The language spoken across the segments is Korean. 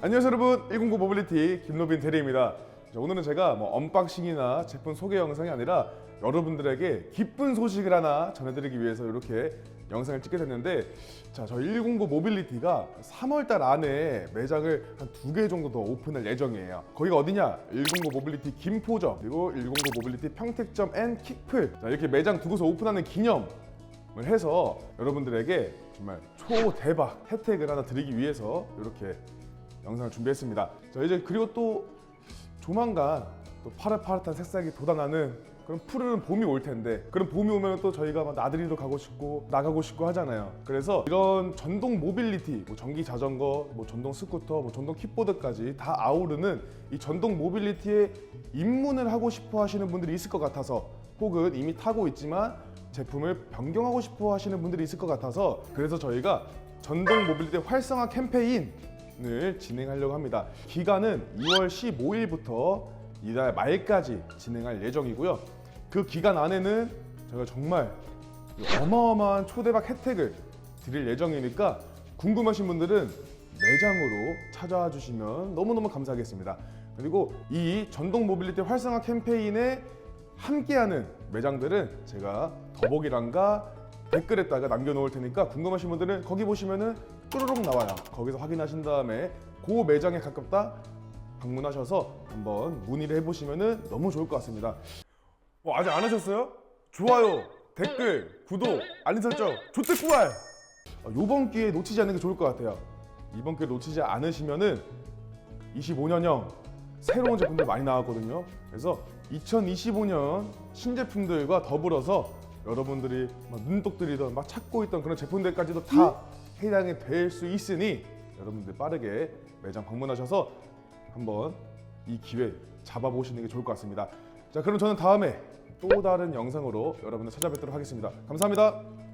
안녕하세요 여러분. 109 모빌리티 김로빈 대리입니다. 자, 오늘은 제가 뭐 언박싱이나 제품 소개 영상이 아니라 여러분들에게 기쁜 소식을 하나 전해드리기 위해서 이렇게 영상을 찍게 됐는데 자 저희 109 모빌리티가 3월달 안에 매장을 한 두 개 정도 더 오픈할 예정이에요. 거기가 어디냐? 109 모빌리티 김포점 그리고 109 모빌리티 평택점 앤 킥플. 자, 이렇게 매장 두 곳을 오픈하는 기념 을 해서 여러분들에게 정말 초대박 혜택을 하나 드리기 위해서 이렇게 영상을 준비했습니다. 자 이제 그리고 또 조만간 또 파릇파릇한 색상이 돋아나는 그런 푸르른 봄이 올 텐데 그런 봄이 오면 또 저희가 막 나들이도 가고 싶고 나가고 싶고 하잖아요. 그래서 이런 전동 모빌리티, 뭐 전기 자전거, 뭐 전동 스쿠터, 뭐 전동 킥보드까지 다 아우르는 이 전동 모빌리티에 입문을 하고 싶어 하시는 분들이 있을 것 같아서 혹은 이미 타고 있지만 제품을 변경하고 싶어 하시는 분들이 있을 것 같아서 그래서 저희가 전동 모빌리티 활성화 캠페인 을 진행하려고 합니다. 기간은 2월 15일부터 이달 말까지 진행할 예정이고요. 그 기간 안에는 저희가 정말 어마어마한 초대박 혜택을 드릴 예정이니까 궁금하신 분들은 매장으로 찾아와 주시면 너무너무 감사하겠습니다. 그리고 이 전동 모빌리티 활성화 캠페인에 함께하는 매장들은 제가 더보기란과 댓글에다가 남겨놓을 테니까 궁금하신 분들은 거기 보시면은 쭈루룩 나와요. 거기서 확인하신 다음에 그 매장에 가깝다 방문하셔서 한번 문의를 해보시면은 너무 좋을 것 같습니다. 어, 아직 안 하셨어요? 좋아요, 댓글, 구독, 알림 설정, 조태꾸알! 어, 이번 기회에 놓치지 않는 게 좋을 것 같아요. 이번 기회 놓치지 않으시면은 25년형 새로운 제품들 많이 나왔거든요. 그래서 2025년 신제품들과 더불어서 여러분들이 막 눈독들이던 막 찾고 있던 그런 제품들까지도 다 해당이 될 수 있으니 여러분들 빠르게 매장 방문하셔서 한번 이 기회 잡아보시는 게 좋을 것 같습니다. 자, 그럼 저는 다음에 또 다른 영상으로 여러분들 찾아뵙도록 하겠습니다. 감사합니다.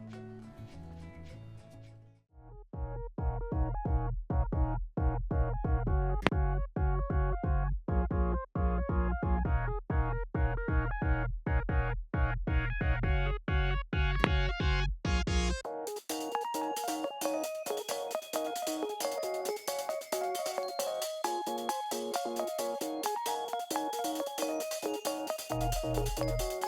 Música